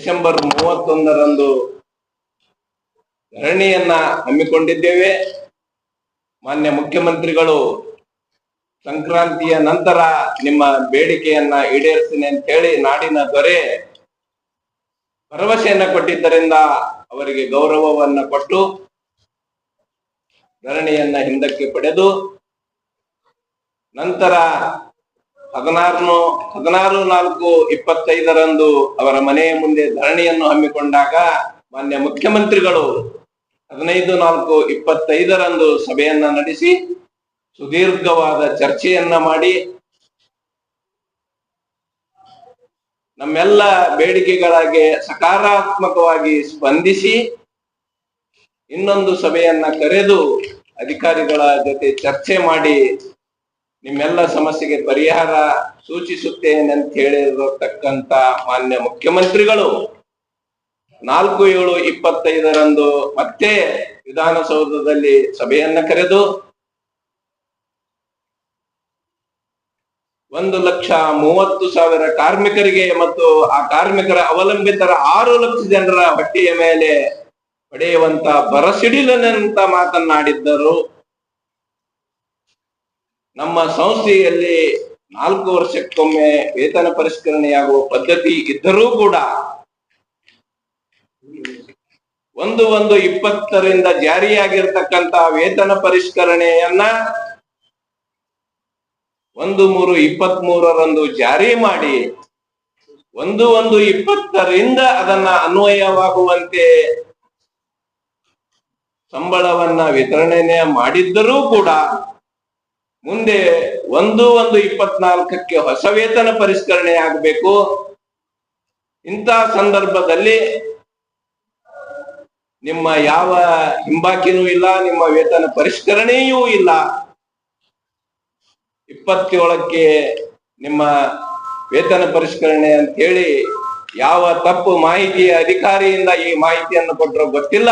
December ಮೂವತ್ತೊಂದರಂದು ಧರಣಿಯನ್ನ ಹಮ್ಮಿಕೊಂಡಿದ್ದೇವೆ. ಮಾನ್ಯ ಮುಖ್ಯಮಂತ್ರಿಗಳು, ಸಂಕ್ರಾಂತಿಯ ನಂತರ ನಿಮ್ಮ ಬೇಡಿಕೆಯನ್ನ ಈಡೇರಿಸ್ತೀನಿ ಅಂತ ಹೇಳಿ ನಾಡಿನ ದೊರೆ ಭರವಸೆಯನ್ನ ಕೊಟ್ಟಿದ್ದರಿಂದ ಅವರಿಗೆ ಗೌರವವನ್ನ ಕೊಟ್ಟು ಧರಣಿಯನ್ನ ಹಿಂದಕ್ಕೆ ಪಡೆದು ನಂತರ ಹದಿನಾರು ಹದಿನಾರು ನಾಲ್ಕು ಇಪ್ಪತ್ತೈದರಂದು ಅವರ ಮನೆಯ ಮುಂದೆ ಧರಣಿಯನ್ನು ಹಮ್ಮಿಕೊಂಡಾಗ ಮಾನ್ಯ ಮುಖ್ಯಮಂತ್ರಿಗಳು ಹದಿನೈದು ನಾಲ್ಕು ಇಪ್ಪತ್ತೈದರಂದು ಸಭೆಯನ್ನ ನಡೆಸಿ ಸುದೀರ್ಘವಾದ ಚರ್ಚೆಯನ್ನ ಮಾಡಿ ನಮ್ಮೆಲ್ಲ ಬೇಡಿಕೆಗಳಿಗೆ ಸಕಾರಾತ್ಮಕವಾಗಿ ಸ್ಪಂದಿಸಿ ಇನ್ನೊಂದು ಸಭೆಯನ್ನ ಕರೆದು ಅಧಿಕಾರಿಗಳ ಜೊತೆ ಚರ್ಚೆ ಮಾಡಿ ನಿಮ್ಮೆಲ್ಲ ಸಮಸ್ಯೆಗೆ ಪರಿಹಾರ ಸೂಚಿಸುತ್ತೇನೆ ಅಂತ ಹೇಳಿರತಕ್ಕಂತ ಮಾನ್ಯ ಮುಖ್ಯಮಂತ್ರಿಗಳು, ನಾಲ್ಕು ಏಳು ಇಪ್ಪತ್ತೈದರಂದು ಮತ್ತೆ ವಿಧಾನಸೌಧದಲ್ಲಿ ಸಭೆಯನ್ನ ಕರೆದು ಒಂದು ಲಕ್ಷ ಮೂವತ್ತು ಸಾವಿರ ಕಾರ್ಮಿಕರಿಗೆ ಮತ್ತು ಆ ಕಾರ್ಮಿಕರ ಅವಲಂಬಿತರ ಆರು ಲಕ್ಷ ಜನರ ಬಟ್ಟೆಯ ಮೇಲೆ ಪಡೆಯುವಂತ ಬರಸಿಡಿಲನಂತ ಮಾತನಾಡಿದ್ದರು ನಮ್ಮ ಸಂಸ್ಥೆಯಲ್ಲಿ ನಾಲ್ಕು ವರ್ಷಕ್ಕೊಮ್ಮೆ ವೇತನ ಪರಿಷ್ಕರಣೆಯಾಗುವ ಪದ್ಧತಿ ಇದ್ದರೂ ಕೂಡ ಒಂದು ಒಂದು ಇಪ್ಪತ್ತರಿಂದ ಜಾರಿಯಾಗಿರ್ತಕ್ಕಂತ ವೇತನ ಪರಿಷ್ಕರಣೆಯನ್ನ ಒಂದು ಮೂರು ಇಪ್ಪತ್ತ್ ಮೂರರಂದು ಜಾರಿ ಮಾಡಿ ಒಂದು ಒಂದು ಇಪ್ಪತ್ತರಿಂದ ಅದನ್ನ ಅನ್ವಯವಾಗುವಂತೆ ಸಂಬಳವನ್ನ ವಿತರಣೆ ಮಾಡಿದ್ದರೂ ಕೂಡ ಮುಂದೆ ಒಂದು ಒಂದು ಇಪ್ಪತ್ನಾಲ್ಕಕ್ಕೆ ಹೊಸ ವೇತನ ಪರಿಷ್ಕರಣೆ ಆಗಬೇಕು. ಇಂಥ ಸಂದರ್ಭದಲ್ಲಿ ನಿಮ್ಮ ಯಾವ ಹಿಂಬಾಕಿನೂ ಇಲ್ಲ, ನಿಮ್ಮ ವೇತನ ಪರಿಷ್ಕರಣೆಯೂ ಇಲ್ಲ. ಇಪ್ಪತ್ತೇಳಕ್ಕೆ ನಿಮ್ಮ ವೇತನ ಪರಿಷ್ಕರಣೆ ಅಂತ ಹೇಳಿ ಯಾವ ತಪ್ಪು ಮಾಹಿತಿಯ ಅಧಿಕಾರಿಯಿಂದ ಈ ಮಾಹಿತಿಯನ್ನು ಕೊಟ್ಟರೋ ಗೊತ್ತಿಲ್ಲ.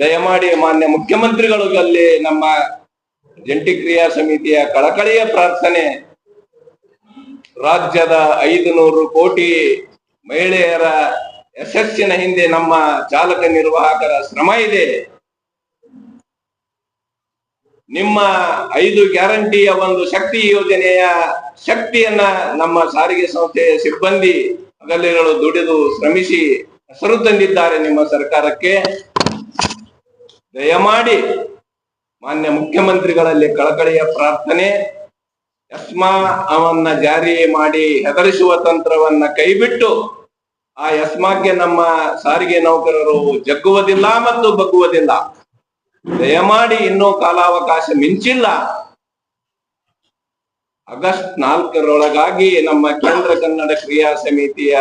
ದಯಮಾಡಿ ಮಾನ್ಯ ಮುಖ್ಯಮಂತ್ರಿಗಳು ಅಲ್ಲಿ ನಮ್ಮ ಜಂಟಿ ಕ್ರಿಯಾ ಸಮಿತಿಯ ಕಳಕಳಿಯ ಪ್ರಾರ್ಥನೆ. ರಾಜ್ಯದ ಐದು ನೂರು ಕೋಟಿ ಮಹಿಳೆಯರ ಯಶಸ್ಸಿನ ಹಿಂದೆ ನಮ್ಮ ಚಾಲಕ ನಿರ್ವಾಹಕರ ಶ್ರಮ ಇದೆ. ನಿಮ್ಮ ಐದು ಗ್ಯಾರಂಟಿಯ ಒಂದು ಶಕ್ತಿ ಯೋಜನೆಯ ಶಕ್ತಿಯನ್ನ ನಮ್ಮ ಸಾರಿಗೆ ಸಂಸ್ಥೆಯ ಸಿಬ್ಬಂದಿ ಅಗಲಿಗಳು ದುಡಿದು ಶ್ರಮಿಸಿ ಹೆಸರು ತಂದಿದ್ದಾರೆ ನಿಮ್ಮ ಸರ್ಕಾರಕ್ಕೆ. ದಯಮಾಡಿ ಮಾನ್ಯ ಮುಖ್ಯಮಂತ್ರಿಗಳಲ್ಲಿ ಕಳಕಳಿಯ ಪ್ರಾರ್ಥನೆ ಯಸ್ಮಾ ಅವನ್ನ ಜಾರಿ ಮಾಡಿ ಹೆದರಿಸುವ ತಂತ್ರವನ್ನ ಕೈಬಿಟ್ಟು ಆ ಯಸ್ಮಾಕ್ಕೆ ನಮ್ಮ ಸಾರಿಗೆ ನೌಕರರು ಜಗ್ಗುವುದಿಲ್ಲ ಮತ್ತು ಬಗ್ಗುವುದಿಲ್ಲ. ದಯಮಾಡಿ ಇನ್ನೂ ಕಾಲಾವಕಾಶ ಮಿಂಚಿಲ್ಲ. ಆಗಸ್ಟ್ ನಾಲ್ಕರೊಳಗಾಗಿ ನಮ್ಮ ಕೇಂದ್ರ ಕನ್ನಡ ಕ್ರಿಯಾ ಸಮಿತಿಯ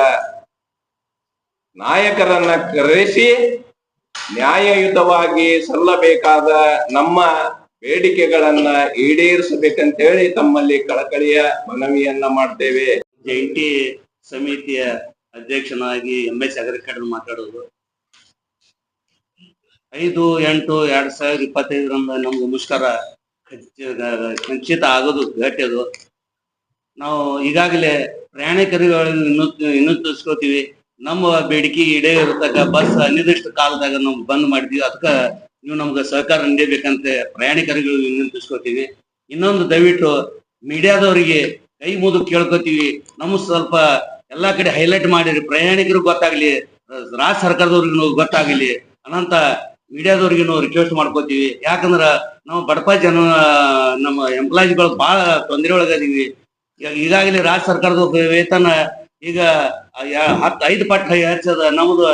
ನಾಯಕರನ್ನ ಕರೆಸಿ ನ್ಯಾಯಯುತವಾಗಿ ಸಲ್ಲಬೇಕಾದ ನಮ್ಮ ಬೇಡಿಕೆಗಳನ್ನ ಈಡೇರಿಸಬೇಕಂತ ಹೇಳಿ ತಮ್ಮಲ್ಲಿ ಕಳಕಳಿಯ ಮನವಿಯನ್ನ ಮಾಡ್ತೇವೆ. ಜಂಟಿ ಸಮಿತಿಯ ಅಧ್ಯಕ್ಷನಾಗಿ ಎಂ ಎಸ್ ಅಗ್ರಿಕಲ್ಚರ್ ಮಾತಾಡೋದು. ಐದು ಎಂಟು ಎರಡ್ ಸಾವಿರದ ಇಪ್ಪತ್ತೈದರಿಂದ ನಮ್ಗೆ ಮುಷ್ಕರ ಖಚಿತ ಆಗೋದು ಗಟ್ಟಿದು ನಾವು ಈಗಾಗಲೇ ಪ್ರಯಾಣಿಕರುಗಳನ್ನು ಇನ್ನೂ ಇನ್ನೂ ತಿಳಿಸ್ಕೊತೀವಿ. ನಮ್ಮ ಬೇಡಿಕೆ ಇಡೇ ಇರತಕ್ಕ ಬಸ್ ಅನಿರ್ದಿಷ್ಟ ಕಾಲದಾಗ ನಾವು ಬಂದ್ ಮಾಡಿದ್ವಿ. ಅದಕ್ಕ ನೀವು ನಮ್ಗೆ ಸಹಕಾರ ನೀಡಬೇಕಂತ ಪ್ರಯಾಣಿಕರಿಗೂ ವಿನಂತಿಸ್ಕೊತೀವಿ ಇನ್ನೊಂದು ದಯವಿಟ್ಟು ಮೀಡಿಯಾದವರಿಗೆ ಕೈ ಮುದು ಕೇಳ್ಕೊತೀವಿ. ನಮ್ ಸ್ವಲ್ಪ ಎಲ್ಲಾ ಕಡೆ ಹೈಲೈಟ್ ಮಾಡಿರಿ. ಪ್ರಯಾಣಿಕರು ಗೊತ್ತಾಗ್ಲಿ, ರಾಜ್ಯ ಸರ್ಕಾರದವ್ರಿಗೂ ಗೊತ್ತಾಗ್ಲಿ, ಅನಂತ ಮೀಡಿಯಾದವ್ರಿಗೂ ರಿಕ್ವೆಸ್ಟ್ ಮಾಡ್ಕೋತೀವಿ. ಯಾಕಂದ್ರ ನಾವು ಬಡಪ ಜನ, ನಮ್ಮ ಎಂಪ್ಲಾಯೀಸ್ಗಳು ಬಹಳ ತೊಂದರೆ ಒಳಗಾದೀವಿ ಈಗ- ಈಗಾಗಲೇ ರಾಜ್ಯ ಸರ್ಕಾರದ ವೇತನ ಈಗ ಹತ್ತು ಐದು ಪಟ್ಟ ಹೆಚ್ಚದ, ನಮ್ದು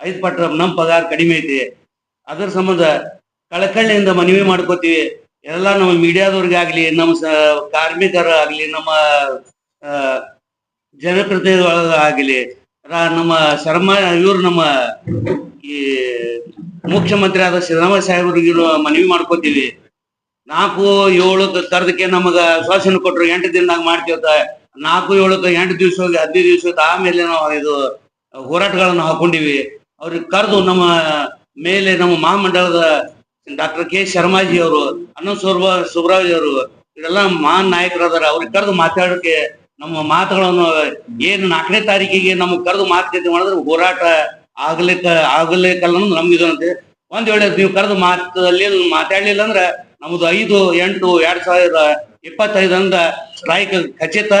ಐದು ಪಟ್ಟ ನಮ್ ಪಗಾರ ಕಡಿಮೆ ಐತಿ. ಅದರ ಸಂಬಂಧ ಕಳಕಳಿಯಿಂದ ಮನವಿ ಮಾಡ್ಕೋತೀವಿ. ಎಲ್ಲ ನಮ್ಮ ಮೀಡಿಯಾದವ್ರಿಗಾಗ್ಲಿ, ನಮ್ಮ ಕಾರ್ಮಿಕರ ಆಗ್ಲಿ ನಮ್ಮ ಜನಪ್ರತಿನಿಧಿಗಳ ಜನಪ್ರತಿನಿಧಿಗಳಾಗಲಿ ನಮ್ಮ ಶರ್ಮ, ಇವ್ರು ನಮ್ಮ ಈ ಮುಖ್ಯಮಂತ್ರಿ ಆದ ಸಿದ್ದರಾಮಯ್ಯ ಸಾಹೇಬ್ರಿಗೂ ಮನವಿ ಮಾಡ್ಕೋತೀವಿ. ನಾಲ್ಕು, ಏಳು ತರದಕ್ಕೆ ನಮಗ ಶ್ವಾಸನ ಕೊಟ್ರು, ಎಂಟು ದಿನದಾಗ ಮಾಡ್ತೀವತ್ತ ನಾಲ್ಕು ಏಳಕ್ಕೆ ಎಂಟು ದಿವಸ ಹೋಗಿ ಹದಿನೈದು ದಿವಸ ಆಮೇಲೆ ನಾವು ಇದು ಹೋರಾಟಗಳನ್ನು ಹಾಕೊಂಡಿವಿ ಅವ್ರಿಗೆ ಕರೆದು ನಮ್ಮ ಮೇಲೆ ನಮ್ಮ ಮಹಾಮಂಡಲದ ಡಾಕ್ಟರ್ ಕೆ ಶರ್ಮಾಜಿ ಅವರು, ಅನಂತ ಸುಬ್ರ ಸುಬ್ರಾಜ್ ಅವರು, ಇವರೆಲ್ಲ ಮಹಾನ್ ನಾಯಕರಾದಾರ. ಅವ್ರಿಗೆ ಕರೆದು ಮಾತಾಡೋಕೆ ನಮ್ಮ ಮಾತುಗಳನ್ನು ಏನು ನಾಲ್ಕನೇ ತಾರೀಕಿಗೆ ನಮ್ಗೆ ಕರೆದು ಮಾತುಕತೆ ಮಾಡಿದ್ರೆ ಹೋರಾಟ ಆಗ್ಲಿಕ್ಕ, ಆಗ್ಲಿಕ್ಕಲ್ಲ ನಮ್ಗೆ ಇದು ಅಂತೆ ಒಂದ್ ವೇಳೆ ನೀವು ಕರೆದು ಮಾತಲ್ಲಿ ಮಾತಾಡ್ಲಿಲ್ಲ ಅಂದ್ರೆ ನಮ್ದು ಐದು, ಎಂಟು, ಎರಡ್ ಸಾವಿರದ ಇಪ್ಪತ್ತೈದರಿಂದ ಸ್ಟ್ರೈಕ್ ಖಚಿತ.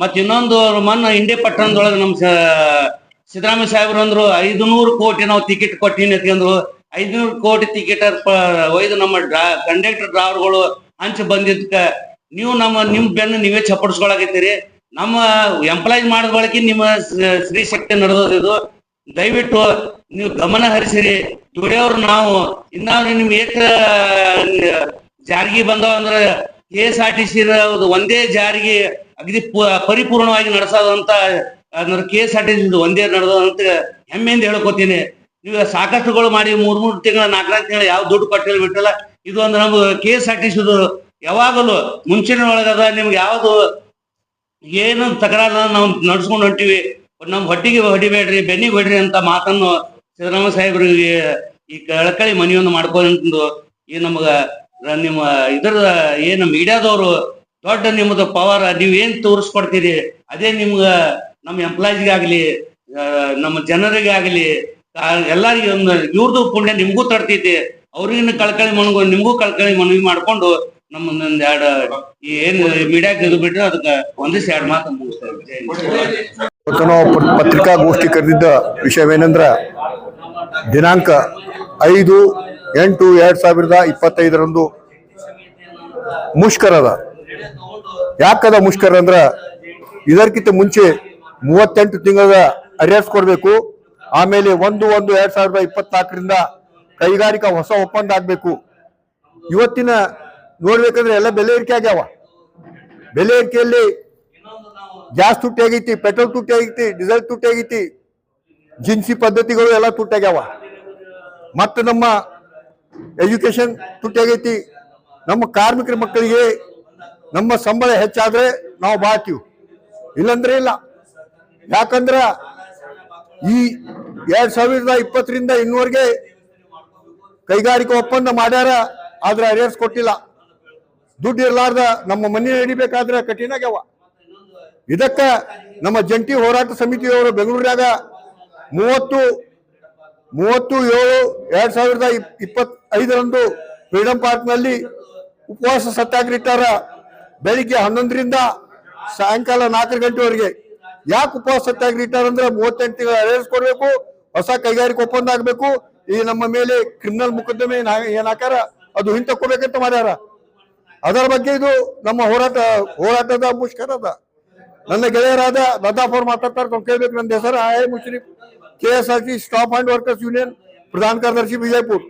ಮತ್ ಇನ್ನೊಂದು ಮೊನ್ನೆ ಇಂಡಿ ಪಟ್ಟಣದೊಳಗೆ ನಮ್ ಸಿದ್ದರಾಮಯ್ಯ ಸಾಹೇಬ್ರು ಅಂದ್ರು ಐದು ನೂರು ಕೋಟಿ ನಾವು ಟಿಕೆಟ್ ಕೊಟ್ಟಿನಿ ಅಂದ್ರು. ಐದ್ನೂರು ಕೋಟಿ ಟಿಕೆಟ್ ಒಯ್ದು ನಮ್ಮ ಡ್ರಾ ಕಂಡಕ್ಟರ್ ಡ್ರಾವರ್ಗಳು ಹಂಚಿ ಬಂದಿದ್ಕ ನೀವು ನಮ್ಮ, ನಿಮ್ ಬೆನ್ನು ನೀವೇ ಚಪ್ಪಡಿಸ್ಕೊಳಕತ್ತೀರಿ. ನಮ್ಮ ಎಂಪ್ಲಾಯ್ ಮಾಡಿದ ಬಳಕೆ ನಿಮ್ಮ ಸ್ತ್ರೀ ಶಕ್ತಿ ನಡೆದೋದು ಇದು. ದಯವಿಟ್ಟು ನೀವು ಗಮನ ಹರಿಸಿರಿ. ದುಡಿಯೋರು ನಾವು. ಇನ್ನಾವ್ರಿ ನಿಮ್ಗೆ ಏಕ ಜಾರಿಗೆ ಬಂದವ ಅಂದ್ರ K S R T C ಒಂದೇ ಜಾರಿಗೆ ಅಗದಿ ಪರಿಪೂರ್ಣವಾಗಿ ನಡೆಸೋದಂತ K S R T C ಒಂದೇ ನಡೆದಂತ ಹೆಮ್ಮೆಯಿಂದ ಹೇಳ್ಕೊತೀನಿ. ನೀವು ಸಾಕಷ್ಟುಗಳು ಮಾಡಿ ಮೂರ್, ಮೂರು ತಿಂಗಳ ನಾಲ್ಕು ನಾಲ್ಕು ತಿಂಗಳ ಯಾವ ದುಡ್ಡು ಕೊಟ್ಟಿಲ್ಲ ಬಿಟ್ಟಿಲ್ಲ ಇದು ಒಂದು ನಮ್ಗೆ K S R T C ಯಾವಾಗಲೂ ಮುಂಚಿನ ಒಳಗದ ನಿಮ್ಗೆ ಯಾವ್ದು ಏನು ತಕರಾರ ನಾವು ನಡ್ಸ್ಕೊಂಡು ಹೊಂಟಿವಿ. ನಮ್ ಹೊಟ್ಟಿಗೆ ಹೊಡಿಬೇಡ್ರಿ ಬೆನ್ನಿಗೆ ಹೊಡ್ರಿ ಅಂತ ಮಾತನ್ನು ಸಿದ್ದರಾಮಯ್ಯ ಸಾಹೇಬ್ರಿಗೆ ಈ ಕಳಕಳಿ ಮನೆಯೊಂದು ಮಾಡ್ಕೊಂಡು ಈ ನಮಗ ನಿಮ್ಮ ಇದರ ಏನು ಮೀಡಿಯಾದವರು ದೊಡ್ಡ ನಿಮ್ಮದು ಪವರ್ ನೀವ್ ಏನ್ ತೋರಿಸ್ಕೊಡ್ತೀರಿ? ಅದೇ ನಿಮ್ಗ ನಮ್ಮ ಎಂಪ್ಲಾಯ್ಸ್ಗಾಗ್ಲಿ ನಮ್ಮ ಜನರಿಗೆ ಆಗ್ಲಿ ಎಲ್ಲರಿಗೂ ಒಂದು ಇವ್ರದ್ದು ಪುಣ್ಯ ನಿಮ್ಗೂ ತಡ್ತೈತಿ. ಅವ್ರಿಗಿನ್ನ ಕಳ್ಕಳಿ ಮನಗು, ನಿಮ್ಗೂ ಕಳ್ಕಳಿ ಮನವಿ ಮಾಡ್ಕೊಂಡು ನಮ್ಮ ಒಂದ್ ಎರಡು ಏನ್ ಮೀಡಿಯಾಕ್ಕೆ ಇದು ಬಿಟ್ರೆ ಅದಕ್ಕೆ ಒಂದಿವ್ಸ ಎರಡು ಮಾತು ಮುಗಿಸ್ತೇವೆ ನಾವು ಪತ್ರಿಕಾಗೋಷ್ಠಿ ಕರೆದಿದ್ದ ವಿಷಯವೇನೆಂದ್ರ ದಿನಾಂಕ ಐದು ಎಂಟು, ಎರಡ್ ಸಾವಿರದ ಇಪ್ಪತ್ತೈದರಂದು ಮುಷ್ಕರದ. ಯಾಕದ ಮುಷ್ಕರ ಅಂದ್ರ ಇದಕ್ಕಿಂತ ಮುಂಚೆ ಮೂವತ್ತೆಂಟು ತಿಂಗಳ ಅರಿಯರ್ಸ್ ಕೊಡಬೇಕು. ಆಮೇಲೆ ಒಂದು ಒಂದು, ಎರಡ್ ಸಾವಿರದ ಇಪ್ಪತ್ನಾಲ್ಕರಿಂದ ಕೈಗಾರಿಕಾ ಹೊಸ ಒಪ್ಪಂದ ಆಗ್ಬೇಕು. ಇವತ್ತಿನ ನೋಡ್ಬೇಕಂದ್ರೆ ಎಲ್ಲ ಬೆಲೆ ಏರಿಕೆ ಆಗ್ಯಾವ. ಬೆಲೆ ಏರಿಕೆಯಲ್ಲಿ ಗ್ಯಾಸ್ ತುಟ್ಟಿ ಆಗೈತಿ, ಪೆಟ್ರೋಲ್ ತುಟ್ಟಿ ಆಗೈತಿ, ಡೀಸೆಲ್ ತುಟ್ಟಿ ಆಗೈತಿ ಜಿನ್ಸಿ ಪದ್ಧತಿಗಳು ಎಲ್ಲ ತುಟ್ಟಾಗ್ಯಾವ ಮತ್ತು ನಮ್ಮ ಎಜುಕೇಶನ್ ತುಟ್ಟಿ ಆಗೈತಿ ನಮ್ಮ ಕಾರ್ಮಿಕರ ಮಕ್ಕಳಿಗೆ ನಮ್ಮ ಸಂಬಳ ಹೆಚ್ಚಾದ್ರೆ ನಾವು ಬಾಳ್ತೀವಿ. ಇಲ್ಲಂದ್ರೆ ಇಲ್ಲ. ಯಾಕಂದ್ರ ಈ ಎರಡ್ ಸಾವಿರದ ಇಪ್ಪತ್ತರಿಂದ ಇನ್ನೂವರೆಗೆ ಕೈಗಾರಿಕಾ ಒಪ್ಪಂದ ಮಾಡ್ಯಾರ, ಆದ್ರೆ ಅರಿಯರ್ಸ್ ಕೊಟ್ಟಿಲ್ಲ. ದುಡ್ಡು ಇರ್ಲಾರ್ದ ನಮ್ಮ ಮನೆ ಹಿಡಿಬೇಕಾದ್ರೆ ಕಠಿಣ ಆಗ್ಯಾವ. ಇದಕ್ಕ ನಮ್ಮ ಜಂಟಿ ಹೋರಾಟ ಸಮಿತಿಯವರು ಬೆಂಗಳೂರಿನಾಗ ಮೂವತ್ತು ಮೂವತ್ತು ಏಳು ಎರಡ್ ಸಾವಿರದ ಇಪ್- ಇಪ್ಪತ್ ಐದರಂದು ಫ್ರೀಡಂ ಪಾರ್ಕ್ನಲ್ಲಿ ಉಪವಾಸ ಸತ್ಯಾಗ್ರಹ ಇಟ್ಟಾರ ಬೆಳಿಗ್ಗೆ ಹನ್ನೊಂದರಿಂದ ಸಾಯಂಕಾಲ ನಾಲ್ಕು ಗಂಟೆವರೆಗೆ ಯಾಕೆ ಉಪವಾಸ ಸತ್ಯಾಗ್ರಹ ಅಂದ್ರೆ ಮೂವತ್ತೆಂಟು ತಿಂಗಳು ಅರೇಂಜ್ ಕೊಡ್ಬೇಕು, ಹೊಸ ಕೈಗಾರಿಕೆ ಒಪ್ಪಂದ ಆಗ್ಬೇಕು. ಈ ನಮ್ಮ ಮೇಲೆ ಕ್ರಿಮಿನಲ್ ಮುಕದ್ದಮೆ ಏನ್ ಹಾಕ್ಯಾರ, ಅದು ಹಿಂತಕ್ಕೋಬೇಕಂತ ಮಾಡ್ಯಾರ. ಅದರ ಬಗ್ಗೆ ಇದು ನಮ್ಮ ಹೋರಾಟ, ಹೋರಾಟದ ಮುಷ್ಕರದ. ನನ್ನ ಗೆಳೆಯರಾದ ಅವ್ರು ಮಾತಾಡ್ತಾರೆ ಕೇಳ್ಬೇಕು ನನ್ನ ಹೆಸರು. ಆಯ್ Mushrif. K S R T staff and workers union प्रधान कार्यदर्शी विजयपुर।